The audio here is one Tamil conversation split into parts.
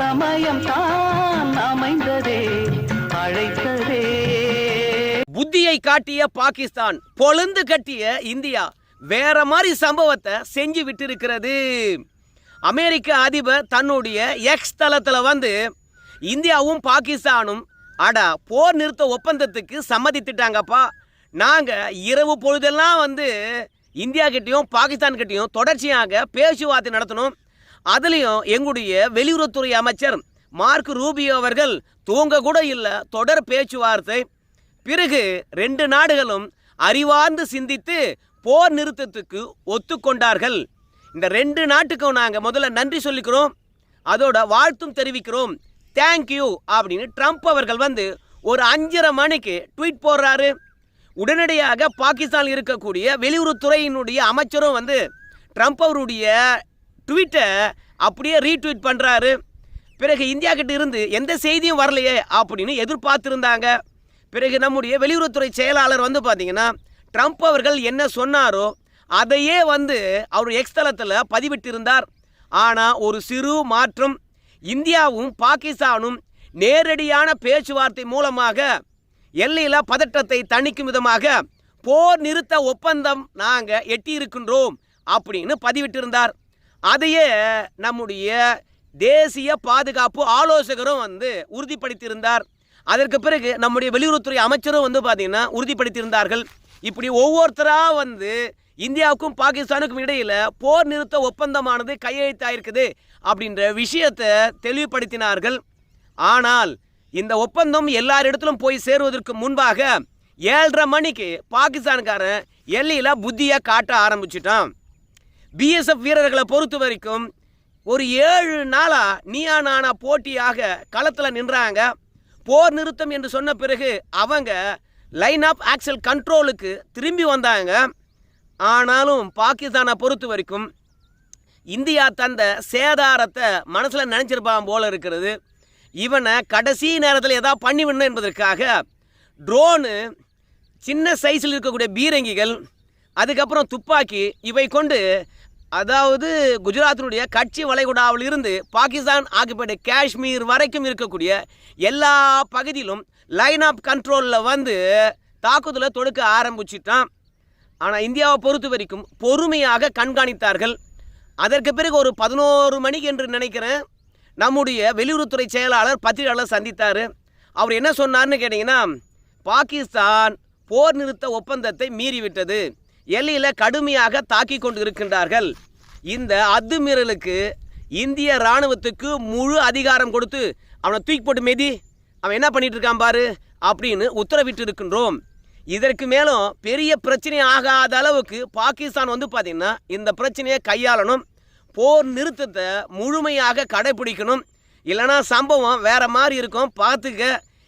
சமயம் தான் அமைந்ததே அழைத்ததே. புத்தியை காட்டிய பாகிஸ்தான் பொழுந்து கட்டிய இந்தியா வேற மாதிரி சம்பவத்தை செஞ்சு விட்டிருக்கிறது. அமெரிக்க அதிபர் தன்னுடைய எக்ஸ் தளத்தில் வந்து இந்தியாவும் பாகிஸ்தானும் அட போர் நிறுத்த ஒப்பந்தத்துக்கு சம்மதித்துட்டாங்கப்பா. நாங்கள் இரவு பொழுதெல்லாம் வந்து இந்தியா கிட்டேயும் பாகிஸ்தான் கிட்டேயும் தொடர்ச்சியாக பேச்சுவார்த்தை நடத்தணும். அதுலேயும் எங்களுடைய வெளியுறவுத்துறை அமைச்சர் மார்க் ரூபியோ அவர்கள் தூங்க கூட இல்லை தொடர் பேச்சுவார்த்தை. பிறகு ரெண்டு நாடுகளும் அறிவார்ந்து சிந்தித்து போர் நிறுத்தத்துக்கு ஒத்துக்கொண்டார்கள். இந்த ரெண்டு நாட்டுக்கும் நாங்கள் முதல்ல நன்றி சொல்லிக்கிறோம். அதோட வாழ்த்தும் தெரிவிக்கிறோம். தேங்க்யூ அப்படின்னு ட்ரம்ப் அவர்கள் வந்து ஒரு அஞ்சரை மணிக்கு ட்வீட் போடுறாரு. உடனடியாக பாகிஸ்தான் இருக்கக்கூடிய வெளியுறவுத்துறையினுடைய அமைச்சரும் வந்து ட்ரம்ப் அவருடைய ட்வீட்டை அப்படியே ரீட்வீட் பண்ணுறாரு பிறகு இந்தியா கிட்ட இருந்து எந்த செய்தியும் வரலையே அப்படின்னு எதிர்பார்த்துருந்தாங்க. பிறகு நம்முடைய வெளியுறவுத்துறை செயலாளர் வந்து பார்த்தீங்கன்னா ட்ரம்ப் அவர்கள் என்ன சொன்னாரோ அதையே வந்து அவர் எக்ஸ்தலத்தில் பதிவிட்டிருந்தார். ஆனால் ஒரு சிறு மாற்றம் இந்தியாவும் பாகிஸ்தானும் நேரடியான பேச்சுவார்த்தை மூலமாக எல்லையில் பதட்டத்தை தணிக்கும் விதமாக போர் நிறுத்த ஒப்பந்தம் நாங்கள் எட்டியிருக்கின்றோம் அப்படின்னு பதிவிட்டிருந்தார். அதையே நம்முடைய தேசிய பாதுகாப்பு ஆலோசகரும் வந்து உறுதிப்படுத்தியிருந்தார். அதற்கு பிறகு நம்முடைய வெளியுறவுத்துறை அமைச்சரும் வந்து பார்த்திங்கன்னா உறுதிப்படுத்தியிருந்தார்கள். இப்படி ஒவ்வொருத்தராக வந்து இந்தியாவுக்கும் பாகிஸ்தானுக்கும் இடையில் போர் நிறுத்த ஒப்பந்தமானது கையெழுத்தாயிருக்குது அப்படின்ற விஷயத்தை தெளிவுபடுத்தினார்கள். ஆனால் இந்த ஒப்பந்தம் எல்லாரிடத்திலும் போய் சேருவதற்கு முன்பாக ஏழரை மணிக்கு பாகிஸ்தான்காரன் எல்லையில் புத்தியை காட்ட ஆரம்பிச்சிட்டான். பிஎஸ்எஃப் வீரர்களை பொறுத்த வரைக்கும் ஒரு ஏழு நாளாக நீயா நானா போட்டியாக களத்தில் நின்றாங்க. போர் நிறுத்தம் என்று சொன்ன பிறகு அவங்க லைன் ஆஃப் ஆக்சல் கண்ட்ரோலுக்கு திரும்பி வந்தாங்க. ஆனாலும் பாகிஸ்தானை பொறுத்த வரைக்கும் இந்தியா தந்த சேதாரத்தை மனசில் நினச்சிருப்பான் போல இருக்கிறது. இவனை கடைசி நேரத்தில் ஏதாவது பண்ணிவிடணும் என்பதற்காக ட்ரோனு சின்ன சைஸில் இருக்கக்கூடிய பீரங்கிகள் அதுக்கப்புறம் துப்பாக்கி இவை கொண்டு அதாவது குஜராத்தினுடைய கட்சி வளைகுடாவில் இருந்து பாகிஸ்தான் ஆக்கியப்பட்ட காஷ்மீர் வரைக்கும் இருக்கக்கூடிய எல்லா பகுதியிலும் லைன் ஆஃப் கண்ட்ரோலில் வந்து தாக்குதலை தொடுக்க ஆரம்பிச்சிட்டான். ஆனால் இந்தியாவை பொறுத்த வரைக்கும் பொறுமையாக கண்காணித்தார்கள். அதற்கு பிறகு ஒரு பதினோரு மணிக்கு என்று நினைக்கிறேன் நம்முடைய வெளியுறவுத்துறை செயலாளர் பத்திரிகையாளர் சந்தித்தார். அவர் என்ன சொன்னார்னு கேட்டிங்கன்னா பாகிஸ்தான் போர் நிறுத்த ஒப்பந்தத்தை மீறிவிட்டது. எல்லையில் கடுமையாக தாக்கி கொண்டு இருக்கின்றார்கள் இந்த அத்துமீறலுக்கு இந்திய இராணுவத்துக்கு முழு அதிகாரம் கொடுத்து அவனை தூக்கி போட்டு மெதி அவன் என்ன பண்ணிட்டு இருக்கான் பாரு அப்படின்னு உத்தரவிட்டு இருக்கின்றோம் இதற்கு மேலும் பெரிய பிரச்சனை ஆகாத அளவுக்கு பாகிஸ்தான் வந்து பார்த்திங்கன்னா இந்த பிரச்சனையை கையாளணும். போர் நிறுத்தத்தை முழுமையாக கடைபிடிக்கணும். இல்லைனா சம்பவம் வேற மாதிரி இருக்கும். பார்த்துக்க.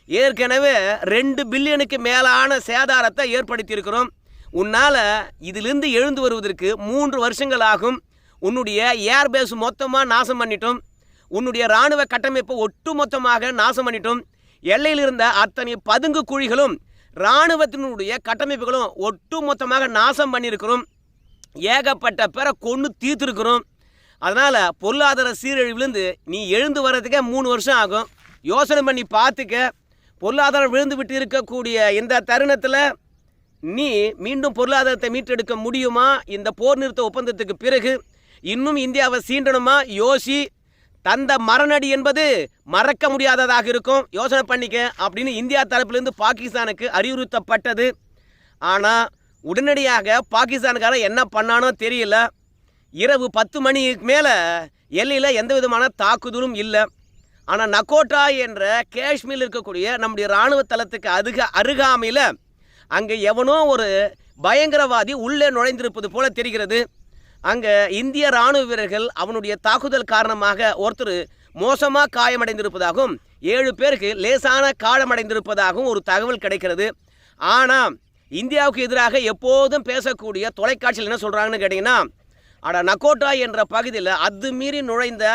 ஏற்கனவே ரெண்டு பில்லியனுக்கு மேலான சேதாரத்தை ஏற்படுத்தியிருக்கிறோம். உன்னால் இதிலிருந்து எழுந்து வருவதற்கு மூன்று வருஷங்கள் ஆகும் உன்னுடைய ஏர்பேஸ் மொத்தமாக நாசம் பண்ணிட்டோம். உன்னுடைய இராணுவ கட்டமைப்பை ஒட்டு மொத்தமாக நாசம் பண்ணிட்டோம். எல்லையில் இருந்த அத்தனை பதுங்கு குழிகளும் இராணுவத்தினுடைய கட்டமைப்புகளும் ஒட்டு மொத்தமாக நாசம் பண்ணியிருக்கிறோம். ஏகப்பட்ட பேரை கொன்று தீர்த்துருக்கிறோம். அதனால் பொருளாதார சீரழிவுலேருந்து நீ எழுந்து வர்றதுக்கே மூணு வருஷம் ஆகும். யோசனை பண்ணி பார்த்துக்க. பொருளாதாரம் விழுந்து விட்டு இருக்கக்கூடிய இந்த தருணத்தில் நீ மீண்டும் பொருளாதாரத்தை மீட்டெடுக்க முடியுமா? இந்த போர் நிறுத்த ஒப்பந்தத்துக்கு பிறகு இன்னும் இந்தியாவை சீண்டணுமா? யோசி. தந்த மரணடி என்பது மறக்க முடியாததாக இருக்கும். யோசனை பண்ணிக்க அப்படின்னு இந்தியா தரப்பிலிருந்து பாகிஸ்தானுக்கு அறிவுறுத்தப்பட்டது. ஆனால் உடனடியாக பாகிஸ்தானுக்காரன் என்ன பண்ணானோ தெரியல. இரவு பத்து மணிக்கு மேலே எல்லையில் எந்த விதமான தாக்குதலும் இல்லை. ஆனால் நக்கோட்டா என்ற காஷ்மீரில் இருக்கக்கூடிய நம்முடைய இராணுவ தளத்துக்கு அதுக அருகாமையில் அங்கே எவனோ ஒரு பயங்கரவாதி உள்ளே நுழைந்திருப்பது போல தெரிகிறது. அங்கே இந்திய ராணுவ வீரர்கள் அவனுடைய தாக்குதல் காரணமாக ஒருத்தர் மோசமாக காயமடைந்திருப்பதாகவும் ஏழு பேருக்கு லேசான காலமடைந்திருப்பதாகவும் ஒரு தகவல் கிடைக்கிறது. ஆனால் இந்தியாவுக்கு எதிராக எப்போதும் பேசக்கூடிய தொலைக்காட்சியில் என்ன சொல்கிறாங்கன்னு கேட்டிங்கன்னா அட நக்கோட்டா என்ற பகுதியில் அது மீறி நுழைந்த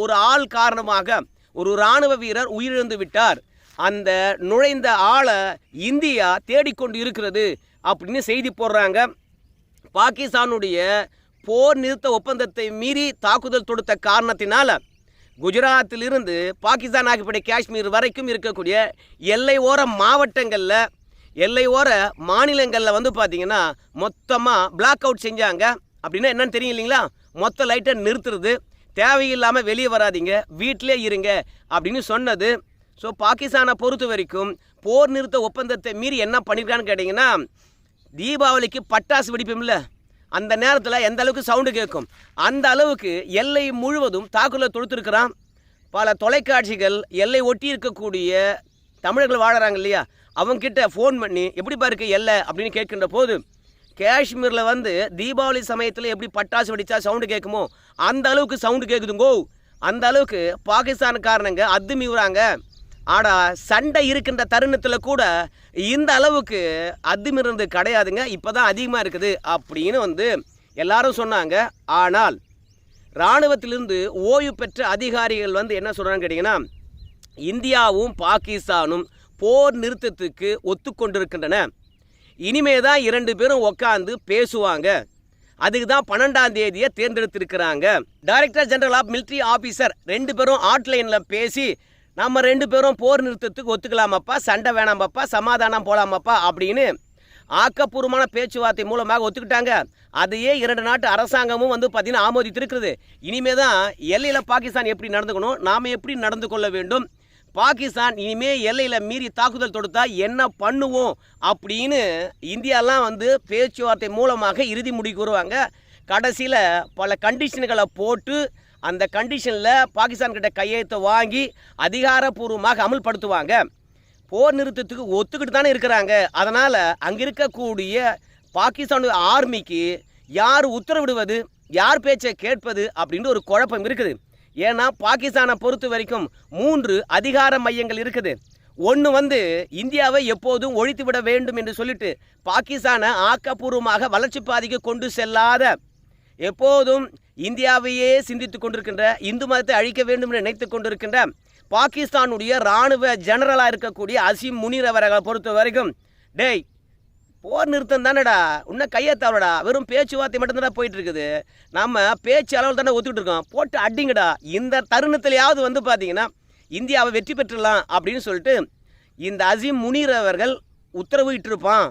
ஒரு ஆள் காரணமாக ஒரு இராணுவ வீரர் உயிரிழந்து விட்டார். அந்த நுழைந்த ஆளை இந்தியா தேடிக்கொண்டு இருக்கிறது அப்படின்னு செய்தி போடுறாங்க. பாகிஸ்தானுடைய போர் நிறுத்த ஒப்பந்தத்தை மீறி தாக்குதல் தொடுத்த காரணத்தினால் குஜராத்திலிருந்து பாகிஸ்தான் ஆகப்படைய காஷ்மீர் வரைக்கும் இருக்கக்கூடிய எல்லை ஓர மாவட்டங்களில் எல்லை ஓர மாநிலங்களில் வந்து பார்த்திங்கன்னா மொத்தமாக பிளாக் அவுட் செஞ்சாங்க. அப்படின்னா என்னன்னு தெரியும் இல்லைங்களா? மொத்த லைட்டை நிறுத்துறது. தேவையில்லாமல் வெளியே வராதீங்க. வீட்டிலே இருங்க அப்படின்னு சொன்னது. ஸோ பாகிஸ்தானை பொறுத்த வரைக்கும் போர் நிறுத்த ஒப்பந்தத்தை மீறி என்ன பண்ணியிருக்கான்னு கேட்டிங்கன்னா தீபாவளிக்கு பட்டாசு வெடிப்போம்ல அந்த நேரத்தில் எந்த அளவுக்கு சவுண்டு கேட்கும் அந்த அளவுக்கு எல்லை முழுவதும் தாக்குதலை தொடுத்துருக்கிறான். பல தொலைக்காட்சிகள் எல்லை ஒட்டி இருக்கக்கூடிய தமிழர்கள் வாழறாங்க இல்லையா? அவங்கக்கிட்ட ஃபோன் பண்ணி எப்படி பாருக்கு எல்லை? அப்படின்னு கேட்கின்ற போது காஷ்மீரில் வந்து தீபாவளி சமயத்தில் எப்படி பட்டாசு வெடித்தா சவுண்டு கேட்குமோ அந்த அளவுக்கு சவுண்டு கேட்குதுங்கோ அந்த அளவுக்கு பாகிஸ்தான்காரனுங்க அத்துமீவுறாங்க ஆடா சண்டை இருக்கின்ற தருணத்தில் கூட இந்த அளவுக்கு அத்துமிருந்து கிடையாதுங்க. இப்போ தான் அதிகமாக இருக்குது அப்படின்னு வந்து எல்லாரும் சொன்னாங்க. ஆனால் இராணுவத்திலிருந்து ஓய்வு பெற்ற அதிகாரிகள் வந்து என்ன சொல்கிறாங்கன்னு கேட்டிங்கன்னா இந்தியாவும் பாகிஸ்தானும் போர் நிறுத்தத்துக்கு ஒத்துக்கொண்டிருக்கின்றன. இனிமே தான் இரண்டு பேரும் உட்காந்து பேசுவாங்க. அதுக்கு தான் பன்னெண்டாம் தேதியை தேர்ந்தெடுத்திருக்கிறாங்க. Director general of military officer ரெண்டு பேரும் ஆட்லைனில் பேசி நம்ம ரெண்டு பேரும் போர் நிறுத்தத்துக்கு ஒத்துக்கலாமாப்பா? சண்டை வேணாமாப்பா? சமாதானம் போலாமாப்பா? அப்படின்னு ஆக்கப்பூர்வமான பேச்சுவார்த்தை மூலமாக ஒத்துக்கிட்டாங்க. அதையே இரண்டு நாட்டு அரசாங்கமும் வந்து பார்த்தீங்கன்னா ஆமோதித்திருக்கிறது. இனிமே தான் எல்லையில் பாகிஸ்தான் எப்படி நடந்துக்கணும்? நாம் எப்படி நடந்து கொள்ள வேண்டும்? பாகிஸ்தான் இனிமே எல்லையில் மீறி தாக்குதல் தொடுத்தா என்ன பண்ணுவோம்? அப்படின்னு இந்தியாலாம் வந்து பேச்சுவார்த்தை மூலமாக இறுதி முடிக்கு வருவாங்க. கடைசியில் பல கண்டிஷன்களை போட்டு அந்த கண்டிஷனில் பாகிஸ்தான் கிட்ட கையெழுத்தை வாங்கி அதிகாரப்பூர்வமாக அமல்படுத்துவாங்க. போர் நிறுத்தத்துக்கு ஒத்துக்கிட்டு தானே இருக்கிறாங்க. அதனால் அங்கே இருக்கக்கூடிய பாகிஸ்தானுடைய ஆர்மிக்கு யார் உத்தரவிடுவது யார் பேச்சை கேட்பது அப்படின்னு ஒரு குழப்பம் இருக்குது. ஏன்னா பாகிஸ்தானை பொறுத்த வரைக்கும் மூன்று அதிகார மையங்கள் இருக்குது. ஒன்று வந்து இந்தியாவை எப்போதும் ஒழித்து விட வேண்டும் என்று சொல்லிட்டு பாகிஸ்தானை ஆக்கப்பூர்வமாக வளர்ச்சி பாதைக்கு கொண்டு செல்லாத எப்போதும் இந்தியாவையே சிந்தித்து கொண்டிருக்கின்ற இந்து மதத்தை அழிக்க வேண்டும் என்று நினைத்து கொண்டிருக்கின்ற பாகிஸ்தானுடைய இராணுவ ஜெனரலாக இருக்கக்கூடிய அசீம் முனீர் அவர்களை பொறுத்த வரைக்கும் டேய் போர் நிறுத்தம் தானேடா இன்னும் கையெழுத்தாவடா வெறும் பேச்சுவார்த்தை மட்டும்தான் போயிட்டு இருக்குது நம்ம பேச்சு அளவில் தானே ஒத்துக்கிட்டு இருக்கோம். போட்டு அடிங்கடா. இந்த தருணத்திலேயாவது வந்து பார்த்தீங்கன்னா இந்தியாவை வெற்றி பெற்றலாம் அப்படின்னு சொல்லிட்டு இந்த அசீம் முனீர் அவர்கள் உத்தரவு இட்டிருப்பான்.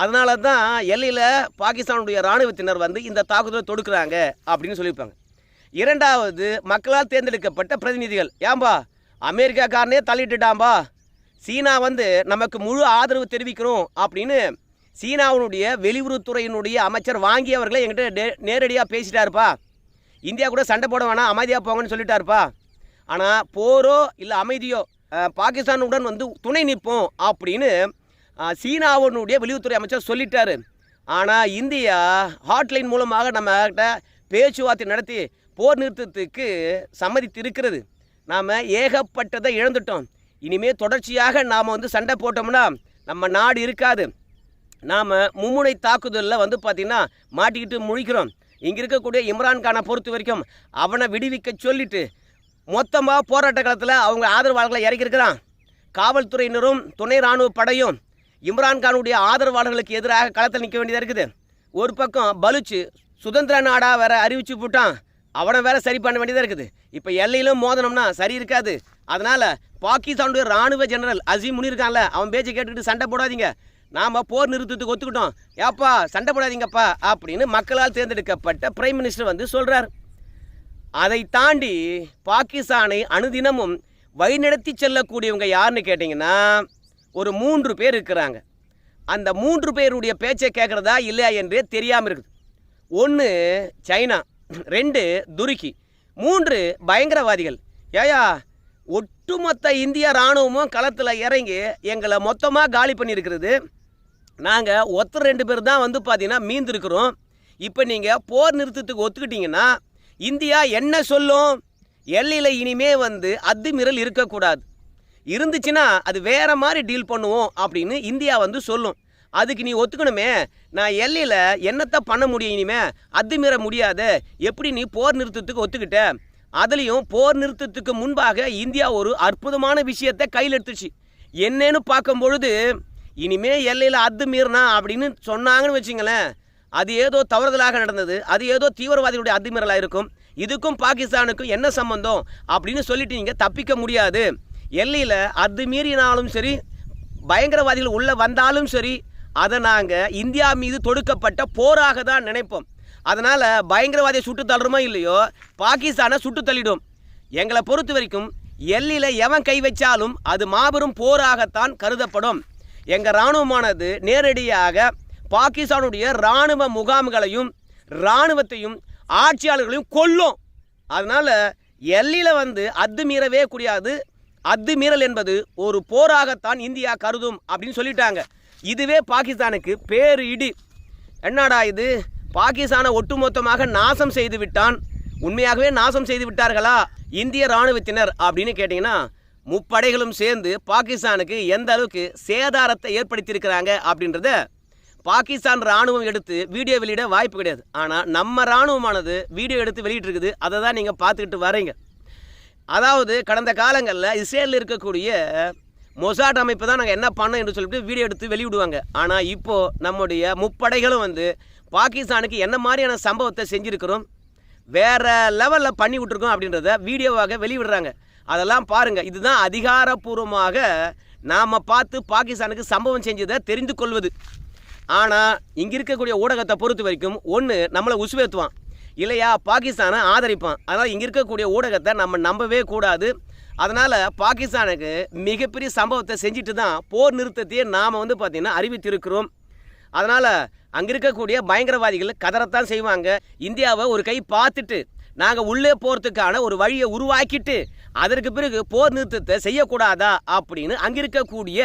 அதனால தான் எல்லையில் பாகிஸ்தானுடைய இராணுவத்தினர் வந்து இந்த தாக்குதலை தொடுக்கிறாங்க அப்படின்னு சொல்லியிருப்பாங்க. இரண்டாவது மக்களால் தேர்ந்தெடுக்கப்பட்ட பிரதிநிதிகள். ஏம்பா அமெரிக்காக்காரனே தள்ளிட்டுட்டாம்பா சீனா வந்து நமக்கு முழு ஆதரவு தெரிவிக்கிறோம் அப்படின்னு சீனாவினுடைய வெளியுறவுத்துறையினுடைய அமைச்சர் வாங்கி அவர்களே என்கிட்ட நேரடியாக பேசிட்டாருப்பா. இந்தியா கூட சண்டை போட வேணாம் அமைதியாக போங்கன்னு சொல்லிட்டாருப்பா. ஆனால் போரோ இல்லை அமைதியோ பாகிஸ்தானுடன் வந்து துணை நிற்போம் அப்படின்னு சீனாவினுடைய வெளியுறவுத்துறை அமைச்சர் சொல்லிட்டாரு. ஆனால் இந்தியா ஹாட்லைன் மூலமாக நம்ம கிட்ட பேச்சுவார்த்தை நடத்தி போர் நிறுத்தத்துக்கு சம்மதித்து இருக்கிறது நாம் ஏகப்பட்டதை இழந்துட்டோம். இனிமேல் தொடர்ச்சியாக நாம் வந்து சண்டை போட்டோம்னா நம்ம நாடு இருக்காது. நாம் மும்முனை தாக்குதலில் வந்து பார்த்திங்கன்னா மாட்டிக்கிட்டு முழிக்கிறோம். இங்கே இருக்கக்கூடிய இம்ரான்கானை பொறுத்த வரைக்கும் அவனை விடுவிக்க சொல்லிட்டு மொத்தமாக போராட்ட காலத்தில் அவங்க ஆதரவாளர்களை இறக்கியிருக்கிறான். காவல்துறையினரும் துணை இராணுவ படையும் இம்ரான்கானுடைய ஆதரவாளர்களுக்கு எதிராக களத்தில் நிற்க வேண்டியதாக இருக்குது. ஒரு பக்கம் பலுச்சு சுதந்திர நாடாக வேற அறிவிச்சு போட்டான். அவனை வேற சரி பண்ண வேண்டியதாக இருக்குது. இப்போ எல்லையிலும் மோதனம்னா சரி இருக்காது. அதனால் பாகிஸ்தானுடைய ராணுவ ஜெனரல் அசீம் முனிருக்கான்ல அவன் பேச்சை கேட்டுக்கிட்டு சண்டை போடாதீங்க. நாம் போர் நிறுத்தத்துக்கு ஒத்துக்கிட்டோம். ஏப்பா சண்டை போடாதீங்கப்பா அப்படின்னு மக்களால் தேர்ந்தெடுக்கப்பட்ட பிரைம் மினிஸ்டர் வந்து சொல்கிறார் அதை தாண்டி பாகிஸ்தானை அனுதினமும் வழிநடத்தி செல்லக்கூடியவங்க யாருன்னு கேட்டிங்கன்னா ஒரு மூன்று பேர் இருக்கிறாங்க. அந்த மூன்று பேருடைய பேச்சை கேட்குறதா இல்லையா என்று தெரியாமல் இருக்குது. ஒன்று சைனா ரெண்டு துருக்கி மூன்று பயங்கரவாதிகள். ஏயா ஒட்டுமொத்த இந்திய இராணுவமும் களத்தில் இறங்கி எங்களை மொத்தமாக காலி பண்ணியிருக்கிறது. நாங்கள் ஒருத்தர் ரெண்டு பேர் தான் வந்து பார்த்தீங்கன்னா மீந்திருக்கிறோம். இப்போ நீங்கள் போர் நிறுத்தத்துக்கு ஒத்துக்கிட்டிங்கன்னா இந்தியா என்ன சொல்லும்? எல்லையில் இனிமே வந்து அத்துமீறல் இருக்கக்கூடாது. இருந்துச்சுன்னா அது வேற மாதிரி டீல் பண்ணுவோம் அப்படின்னு இந்தியா வந்து சொல்லும். அதுக்கு நீ ஒத்துக்கணுமே. நான் எல்லையில் என்னத்தை பண்ண முடியும் இனிமே? அத்துமீற முடியாத. எப்படி நீ போர் நிறுத்தத்துக்கு ஒத்துக்கிட்ட? அதுலேயும் போர் நிறுத்தத்துக்கு முன்பாக இந்தியா ஒரு அற்புதமான விஷயத்தை கையில் எடுத்துச்சு. என்னன்னு பார்க்கும் பொழுது இனிமே எல்லையில் அத்துமீறினா அப்படின்னு சொன்னாங்கன்னு வச்சுங்களேன். அது ஏதோ தவறுதலாக நடந்தது. அது ஏதோ தீவிரவாதிகளுடைய அத்துமீறலாக இருக்கும். இதுக்கும் பாகிஸ்தானுக்கும் என்ன சம்பந்தம்? அப்படின்னு சொல்லிட்டு நீங்கள் தப்பிக்க முடியாது. எல்லையில் அது மீறினாலும் சரி பயங்கரவாதிகள் உள்ளே வந்தாலும் சரி அதை நாங்கள் இந்தியா மீது தொடுக்கப்பட்ட போராக தான் நினைப்போம். அதனால் பயங்கரவாதியை சுட்டு தள்ளுறோமோ இல்லையோ பாகிஸ்தானை சுட்டு தள்ளிடும். எங்களை பொறுத்த வரைக்கும் எல்லையில் எவன் கை வச்சாலும் அது மாபெரும் போராகத்தான் கருதப்படும். எங்கள் இராணுவமானது நேரடியாக பாகிஸ்தானுடைய இராணுவ முகாம்களையும் இராணுவத்தையும் ஆட்சியாளர்களையும் கொல்லும். அதனால் எல்லையில் வந்து அத்துமீறவே கூடியாது. அத்துமீறல் என்பது ஒரு போராகத்தான் இந்தியா கருதும் அப்படின்னு சொல்லிட்டாங்க. இதுவே பாகிஸ்தானுக்கு பேரு இடி. என்னடா இது? பாகிஸ்தானை ஒட்டுமொத்தமாக நாசம் செய்து விட்டான். உண்மையாகவே நாசம் செய்து விட்டார்களா? இந்திய இராணுவத்தினர் அப்படின்னு கேட்டிங்கன்னா முப்படைகளும் சேர்ந்து பாகிஸ்தானுக்கு எந்த அளவுக்கு சேதாரத்தை ஏற்படுத்தியிருக்கிறாங்க அப்படின்றத பாகிஸ்தான் ராணுவம் எடுத்து வீடியோ வெளியிட வாய்ப்பு கிடையாது. ஆனால் நம்ம ராணுவமானது வீடியோ எடுத்து வெளியிட்டிருக்குது. அதை தான் நீங்கள் பார்த்துக்கிட்டு வரீங்க. அதாவது கடந்த காலங்களில் இஸ்ரேலில் இருக்கக்கூடிய மொசாட் அமைப்பு தான் நாங்கள் என்ன பண்ணோம் என்று சொல்லிட்டு வீடியோ எடுத்து வெளியிடுவாங்க. ஆனால் இப்போது நம்முடைய முப்படைகளும் வந்து பாகிஸ்தானுக்கு என்ன மாதிரியான சம்பவத்தை செஞ்சுருக்கிறோம் வேற லெவலில் பண்ணி விட்ருக்கோம் அப்படின்றத வீடியோவாக வெளியிடுறாங்க. அதெல்லாம் பாருங்கள் இதுதான் அதிகாரப்பூர்வமாக நாம் பார்த்து பாகிஸ்தானுக்கு சம்பவம் செஞ்சதை தெரிந்து கொள்வது. ஆனால் இங்கே இருக்கக்கூடிய ஊடகத்தை பொறுத்த வரைக்கும் ஒன்று நம்மளை உசுவேத்துவான். இல்லையா? பாகிஸ்தானை ஆதரிப்பான். அதனால் இங்கே இருக்கக்கூடிய ஊடகத்தை நம்ம நம்பவே கூடாது. அதனால் பாகிஸ்தானுக்கு மிகப்பெரிய சம்பவத்தை செஞ்சுட்டு தான் போர் நிறுத்தத்தையே நாம் வந்து பார்த்திங்கன்னா அறிவித்திருக்கிறோம். அதனால் அங்கே இருக்கக்கூடிய பயங்கரவாதிகள் கதறத்தான் செய்வாங்க. இந்தியாவை ஒரு கை பார்த்துட்டு நாங்கள் உள்ளே போகிறதுக்கான ஒரு வழியை உருவாக்கிட்டு அதற்கு பிறகு போர் நிறுத்தத்தை செய்யக்கூடாதா? அப்படின்னு அங்கே இருக்கக்கூடிய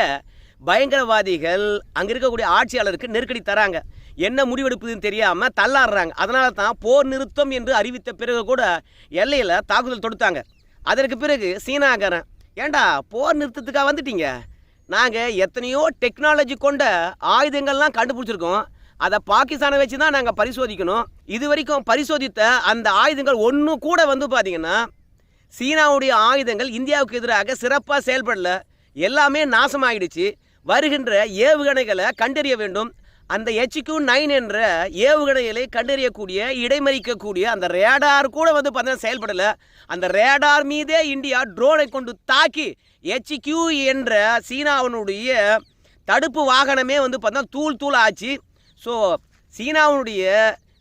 பயங்கரவாதிகள் அங்கே இருக்கக்கூடிய ஆட்சியாளருக்கு நெருக்கடி தராங்க. என்ன முடிவெடுப்பதுன்னு தெரியாமல் தள்ளாடுறாங்க. அதனால தான் போர் நிறுத்தம் என்று அறிவித்த பிறகு கூட எல்லையில் தாக்குதல் தொடுத்தாங்க. அதற்கு பிறகு சீனாக்காரன் ஏண்டா போர் நிறுத்தத்துக்காக வந்துட்டீங்க? நாங்கள் எத்தனையோ டெக்னாலஜி கொண்ட ஆயுதங்கள்லாம் கண்டுபிடிச்சிருக்கோம். அதை பாகிஸ்தானை வச்சு தான் நாங்கள் பரிசோதிக்கணும். இது வரைக்கும் பரிசோதித்த அந்த ஆயுதங்கள் ஒன்று கூட வந்து பார்த்தீங்கன்னா சீனாவுடைய ஆயுதங்கள் இந்தியாவுக்கு எதிராக சிறப்பாக செயல்படல. எல்லாமே நாசமாகிடுச்சு வருகின்ற ஏவுகணைகளை கண்டறிய வேண்டும். அந்த ஹெச்கியூ நைன் என்ற ஏவுகணைகளை கண்டறியக்கூடிய இடைமறிக்கக்கூடிய அந்த ரேடார் கூட வந்து பார்த்தீங்கன்னா செயல்படலை. அந்த ரேடார் மீதே இந்தியா ட்ரோனை கொண்டு தாக்கி ஹெச்கியூ என்ற சீனாவினுடைய தடுப்பு வாகனமே வந்து பார்த்தா தூள் தூள் ஆச்சு. ஸோ சீனாவினுடைய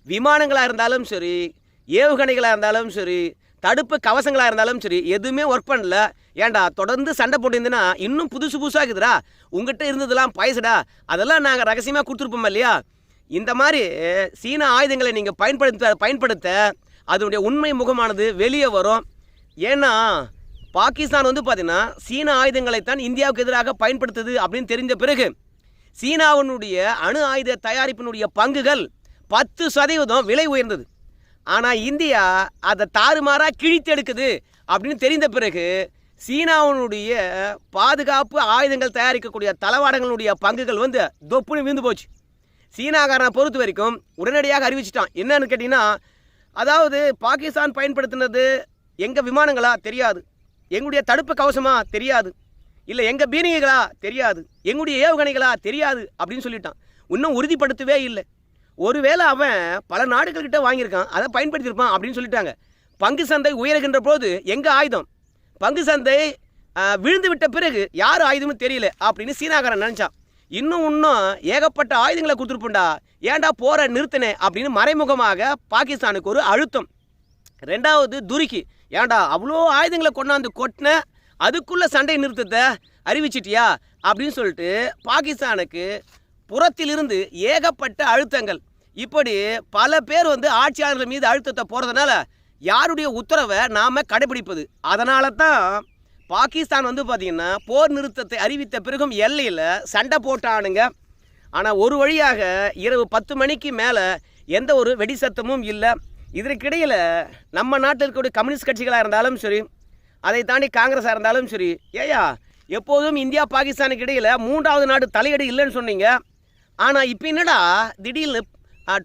விமானங்களாக இருந்தாலும் சரி ஏவுகணைகளாக இருந்தாலும் சரி தடுப்பு கவசங்களாக இருந்தாலும் சரி எதுவுமே ஒர்க் பண்ணல. ஏன்டா தொடர்ந்து சண்டை போட்டிருந்தீங்கன்னா இன்னும் புதுசு புதுசாக இருக்குதுடா உங்ககிட்ட இருந்ததெல்லாம் பயசுடா. அதெல்லாம் நாங்கள் ரகசியமாக கொடுத்துருப்போம் இல்லையா? இந்த மாதிரி சீன ஆயுதங்களை நீங்கள் பயன்படுத்த பயன்படுத்த அதனுடைய உண்மை முகமானது வெளியே வரும். ஏன்னா பாகிஸ்தான் வந்து பார்த்தீங்கன்னா சீன ஆயுதங்களைத்தான் இந்தியாவுக்கு எதிராக பயன்படுத்துது அப்படின்னு தெரிஞ்ச பிறகு சீனாவினுடைய அணு ஆயுத தயாரிப்பினுடைய பங்குகள் பத்து சதவீதம் விலை உயர்ந்தது. ஆனால் இந்தியா அதை தாறுமாறாக கிழித்தெடுக்குது அப்படின்னு தெரிந்த பிறகு சீனாவினுடைய பாதுகாப்பு ஆயுதங்கள் தயாரிக்கக்கூடிய தளவாடங்களுடைய பங்குகள் வந்து தொப்புன்னு விழுந்து போச்சு. சீனாக்காரனை பொறுத்த வரைக்கும் உடனடியாக அறிவிச்சிட்டான். என்னன்னு கேட்டிங்கன்னா அதாவது பாகிஸ்தான் பயன்படுத்தினது எங்கள் விமானங்களா? தெரியாது. எங்களுடைய தடுப்பு கவசமா? தெரியாது. இல்லை எங்கள் பீனிகைகளா தெரியாது. எங்களுடைய ஏவுகணைகளா? தெரியாது அப்படின்னு சொல்லிட்டான். இன்னும் உறுதிப்படுத்தவே இல்லை. ஒருவேளை அவன் பல நாடுகள்கிட்ட வாங்கியிருக்கான் அதை பயன்படுத்தியிருப்பான் அப்படின்னு சொல்லிட்டாங்க. பங்கு சந்தை உயர்கின்ற போது எங்கள் ஆயுதம்? பங்கு சந்தை விழுந்து விட்ட பிறகு யார் ஆயுதம்னு தெரியல அப்படின்னு சீனாக்காரன் நினச்சான். இன்னும் இன்னும் ஏகப்பட்ட ஆயுதங்களை கொடுத்துருப்போண்டா ஏன்டா போற நிறுத்தினே அப்படின்னு மறைமுகமாக பாகிஸ்தானுக்கு ஒரு அழுத்தம். ரெண்டாவது துருக்கி ஏன்டா அவ்வளோ ஆயுதங்களை கொண்டாந்து கொட்டின அதுக்குள்ளே சண்டை நிறுத்தத்தை அறிவிச்சிட்டியா அப்படின்னு சொல்லிட்டு பாகிஸ்தானுக்கு புறத்திலிருந்து ஏகப்பட்ட அழுத்தங்கள். இப்படி பல பேர் வந்து ஆட்சியாளர்கள் மீது அழுத்தத்தை போகிறதுனால யாருடைய உத்தரவை நாம் கடைபிடிப்பது? அதனால தான் பாகிஸ்தான் வந்து பார்த்திங்கன்னா போர் நிறுத்தத்தை அறிவித்த பிறகும் எல்லையில் சண்டை போட்டானுங்க. ஆனால் ஒரு வழியாக இரவு பத்து மணிக்கு மேலே எந்த ஒரு வெடி சத்தமும் இல்லை. இதற்கிடையில் நம்ம நாட்டில் இருக்கக்கூடிய கம்யூனிஸ்ட் கட்சிகளாக இருந்தாலும் சரி அதை தாண்டி காங்கிரஸாக இருந்தாலும் சரி ஏயா எப்போதும் இந்தியா பாகிஸ்தானுக்கு இடையில் மூன்றாவது நாடு தலையீடு இல்லைன்னு சொன்னீங்க. ஆனால் இப்போ என்னடா? திடீர்னு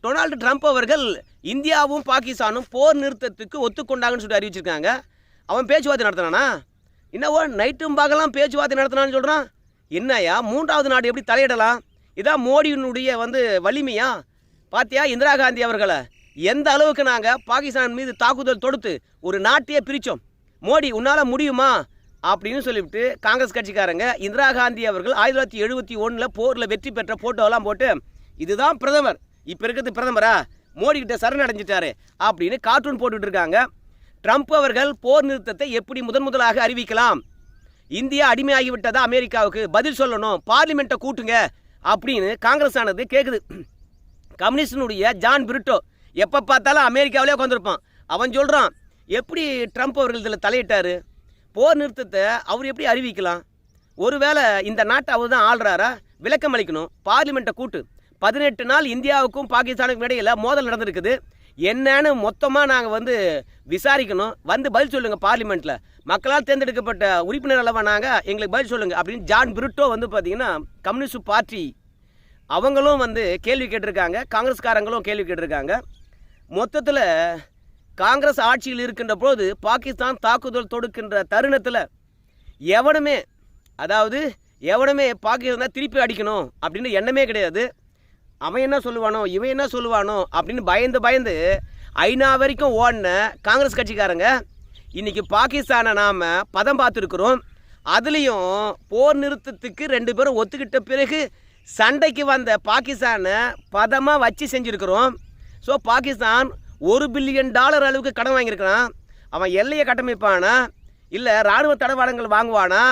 டொனால்டு ட்ரம்ப் அவர்கள் இந்தியாவும் பாகிஸ்தானும் போர் நிறுத்தத்துக்கு ஒத்துக்கொண்டாங்கன்னு சொல்லி அறிவிச்சிருக்காங்க. அவன் பேச்சுவார்த்தை நடத்தினானா என்னவோ நைட்டும் பார்க்கலாம் பேச்சுவார்த்தை நடத்தினான்னு சொல்கிறான் என்னையா மூன்றாவது நாடு எப்படி தலையிடலாம்? இதான் மோடியினுடைய வந்து வலிமையா? பாத்தியா இந்திரா காந்தி அவர்களை? எந்த அளவுக்கு நாங்கள் பாகிஸ்தான் மீது தாக்குதல் தொடுத்து ஒரு நாட்டையே பிரித்தோம் மோடி உன்னால் முடியுமா? அப்படின்னு சொல்லிவிட்டு காங்கிரஸ் கட்சிக்காரங்க இந்திரா காந்தி அவர்கள் ஆயிரத்தி தொள்ளாயிரத்தி எழுபத்தி ஒன்றில் போரில் வெற்றி பெற்ற ஃபோட்டோலாம் போட்டு இதுதான் பிரதமர். இப்போ இருக்கிறது பிரதமரா? மோடி கிட்ட சரணடைஞ்சிட்டாரு அப்படின்னு கார்ட்டூன் போட்டுட்டு இருக்காங்க. ட்ரம்ப் அவர்கள் போர் நிறுத்தத்தை எப்படி முதன் முதலாக அறிவிக்கலாம்? இந்தியா அடிமையாகிவிட்டதா அமெரிக்காவுக்கு பதில் சொல்லணும். பார்லிமெண்ட்டை கூட்டுங்க. அப்படின்னு காங்கிரஸ் ஆனது கேட்குது கம்யூனிஸ்டனுடைய ஜான் பிரிட்டோ எப்போ பார்த்தாலும் அமெரிக்காவிலே உட்காந்துருப்பான் அவன் சொல்கிறான் எப்படி ட்ரம்ப் அவர்கள் இதில் தலையிட்டார்? போர் நிறுத்தத்தை அவர் எப்படி அறிவிக்கலாம்? ஒருவேளை இந்த நாட்டை அவர் தான் ஆள்றாரா? விளக்கம் அளிக்கணும். பார்லிமெண்ட்டை கூட்டு. பதினெட்டு நாள் இந்தியாவுக்கும் பாகிஸ்தானுக்கும் இடையில மோதல் நடந்திருக்குது. என்னன்னு மொத்தமாக நாங்கள் வந்து விசாரிக்கணும். வந்து பதில் சொல்லுங்கள் பார்லிமெண்ட்டில் மக்களால் தேர்ந்தெடுக்கப்பட்ட உறுப்பினர் அளவாக நாங்கள் எங்களுக்கு பதில் சொல்லுங்கள் அப்படின்னு ஜான் பிரிட்டோ வந்து பார்த்திங்கன்னா கம்யூனிஸ்ட் பார்ட்டி அவங்களும் வந்து கேள்வி கேட்டிருக்காங்க. காங்கிரஸ்காரங்களும் கேள்வி கேட்டிருக்காங்க. மொத்தத்தில் காங்கிரஸ் ஆட்சியில் இருக்கின்ற போது பாகிஸ்தான் தாக்குதல் தொடுக்கின்ற தருணத்தில் எவனுமே அதாவது எவனுமே பாகிஸ்தான் திருப்பி அடிக்கணும் அப்படின்னு எண்ணமே கிடையாது. அவன் என்ன சொல்லுவானோ இவன் என்ன சொல்லுவானோ அப்படின்னு பயந்து பயந்து ஐநா வரைக்கும் ஓடின காங்கிரஸ் கட்சிக்காரங்க இன்றைக்கி பாகிஸ்தானை நாம் பதம் பார்த்துருக்குறோம். அதுலேயும் போர் நிறுத்தத்துக்கு ரெண்டு பேரும் ஒத்துக்கிட்ட பிறகு சண்டைக்கு வந்த பாகிஸ்தானை பதமாக வச்சு செஞ்சுருக்கிறோம். ஸோ பாகிஸ்தான் ஒரு பில்லியன் டாலர் அளவுக்கு கடன் வாங்கியிருக்கிறான். அவன் எல்லையை கட்டமைப்பானா? இல்லை இராணுவ தடவாளங்கள் வாங்குவானா?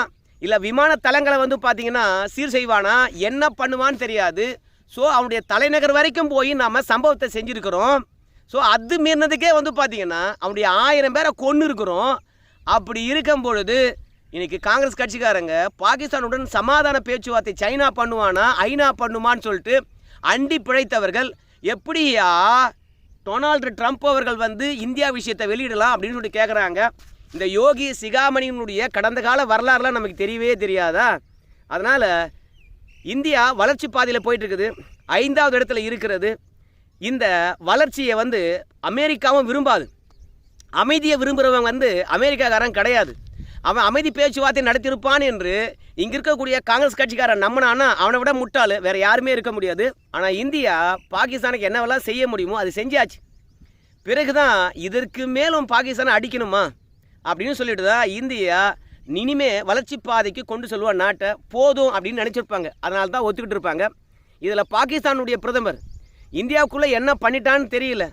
இல்லை விமான தளங்களை வந்து பார்த்தீங்கன்னா சீர் செய்வானா? என்ன பண்ணுவான்னு தெரியாது. ஸோ அவனுடைய தலைநகர் வரைக்கும் போய் நாம் சம்பவத்தை செஞ்சுருக்கிறோம். ஸோ அது மீறினதுக்கே வந்து பார்த்தீங்கன்னா அவனுடைய ஆயிரம் பேரை கொன்று இருக்கிறோம் அப்படி இருக்கும் பொழுது இன்றைக்கி காங்கிரஸ் கட்சிக்காரங்க பாகிஸ்தானுடன் சமாதான பேச்சுவார்த்தை சைனா பண்ணுவானா ஐநா பண்ணுமான்னு சொல்லிட்டு அண்டி பிழைத்தவர்கள் எப்படியா டொனால்டு ட்ரம்ப் அவர்கள் வந்து இந்தியா விஷயத்தை வெளியிடலாம் அப்படின்னு சொல்லி கேட்குறாங்க இந்த யோகி சிகாமணியினுடைய கடந்த கால வரலாறுலாம் நமக்கு தெரியவே தெரியாதா? அதனால் இந்தியா வளர்ச்சி பாதையில் போயிட்டுருக்குது. ஐந்தாவது இடத்துல இருக்கிறது. இந்த வளர்ச்சியை வந்து அமெரிக்காவும் விரும்பாது. அமைதியை விரும்புகிறவங்க வந்து அமெரிக்காக்காரன் கிடையாது. அவன் அமைதி பேச்சுவார்த்தை நடத்தியிருப்பான் என்று இங்கே இருக்கக்கூடிய காங்கிரஸ் கட்சிக்காரன் நம்பினான்னா அவனை விட முட்டாள். வேற யாருமே இருக்க முடியாது. ஆனால் இந்தியா பாகிஸ்தானுக்கு என்னவெல்லாம் செய்ய முடியுமோ அது செஞ்சாச்சு. பிறகுதான் இதற்கு மேலும் பாகிஸ்தானை அடிக்கணுமா? அப்படின்னு சொல்லிட்டு தான் இந்தியா இனிமே வளர்ச்சி பாதைக்கு கொண்டு செல்வா நாட்டை போதும் அப்படின்னு நினச்சிருப்பாங்க. அதனால தான் ஒத்துக்கிட்டு இருப்பாங்க. இதில் பாகிஸ்தானுடைய பிரதமர் இந்தியாவுக்குள்ளே என்ன பண்ணிட்டான்னு தெரியல.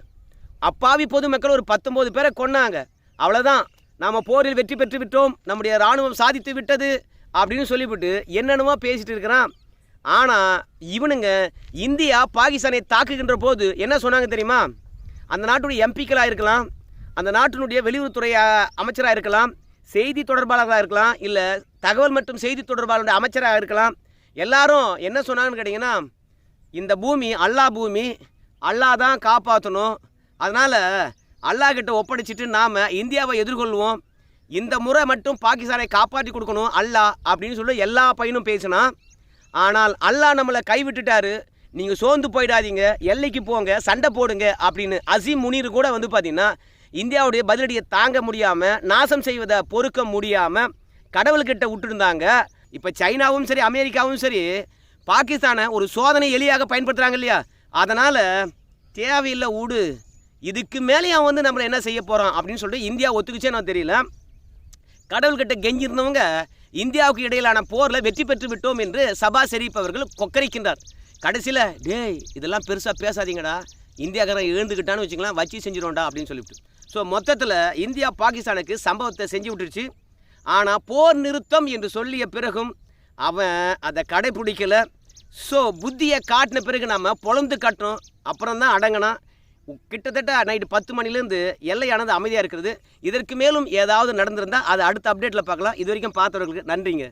அப்பாவி பொதுமக்கள் ஒரு பத்தொம்போது பேரை கொன்னாங்க. அவ்வளோதான் நாம் போரில் வெற்றி பெற்று விட்டோம் நம்முடைய இராணுவம் சாதித்து விட்டது அப்படின்னு சொல்லிவிட்டு என்னென்னமோ பேசிட்டு இருக்கிறான். ஆனால் இவனுங்க இந்தியா பாகிஸ்தானை தாக்குகின்ற போது என்ன சொன்னாங்க தெரியுமா? அந்த நாட்டுடைய எம்பிக்களாக இருக்கலாம் அந்த நாட்டினுடைய வெளியுறவுத்துறை அமைச்சராக இருக்கலாம் செய்தி தொடர்பாளர்களாக இருக்கலாம் இல்லை தகவல் மற்றும் செய்தி தொடர்பாளருடைய அமைச்சராக இருக்கலாம். எல்லாரும் என்ன சொன்னாங்கன்னு கேட்டிங்கன்னா இந்த பூமி அல்லாஹ் பூமி அல்லாஹ் தான் காப்பாற்றணும் அதனால் அல்லாஹ் கிட்ட ஒப்படைச்சிட்டு நாம் இந்தியாவை எதிர்கொள்வோம். இந்த முறை மட்டும் பாகிஸ்தானை காப்பாற்றி கொடுக்கணும் அல்லாஹ் அப்படின்னு சொல்லி எல்லா பையனும் பேசினான் ஆனால் அல்லாஹ் நம்மளை கைவிட்டுட்டாரு. நீங்கள் சோர்ந்து போயிடாதீங்க. எல்லைக்கு போங்க சண்டை போடுங்க அப்படின்னு அசீம் முனீர் கூட வந்து பார்த்தீங்கன்னா இந்தியாவுடைய பதிலடியை தாங்க முடியாமல் நாசம் செய்வதை பொறுக்க முடியாமல் கடவுள்கிட்ட விட்டுருந்தாங்க. இப்போ சைனாவும் சரி அமெரிக்காவும் சரி பாகிஸ்தானை ஒரு சோதனை எளியாக பயன்படுத்துகிறாங்க இல்லையா? அதனால் தேவையில்லை ஊடு. இதுக்கு மேலே அவன் வந்து நம்மளை என்ன செய்ய போகிறான் அப்படின்னு சொல்லிட்டு இந்தியா ஒத்துக்குச்சே நான் தெரியல. கடவுள்கிட்ட கெஞ்சிருந்தவங்க இந்தியாவுக்கு இடையிலான போரில் வெற்றி பெற்று விட்டோம் என்று சபா ஷெரீப் அவர்கள் கொக்கரிக்கின்றார். கடைசியில் டேய் இதெல்லாம் பெருசாக பேசாதீங்கடா. இந்தியாக்காரன் எழுந்துக்கிட்டான்னு வச்சுக்கலாம் வச்சு செஞ்சிடும்டா அப்படின்னு சொல்லிவிட்டு. ஸோ மொத்தத்தில் இந்தியா பாகிஸ்தானுக்கு சம்பவத்தை செஞ்சு விட்டுருச்சு. ஆனால் போர் நிறுத்தம் என்று சொல்லிய பிறகும் அவன் அதை கடைப்பிடிக்கலை ஸோ புத்தியை காட்டின பிறகு நம்ம பொழந்து கட்டணும். அப்புறம் தான் அடங்கினான் கிட்டத்தட்ட நைட்டு பத்து மணிலேருந்து எல்லையானது அமைதியாக இருக்கிறது. இதற்கு மேலும் ஏதாவது நடந்திருந்தால் அதை அடுத்த அப்டேட்டில் பார்க்கலாம். இது வரைக்கும் பார்த்தவர்களுக்கு நன்றிங்க.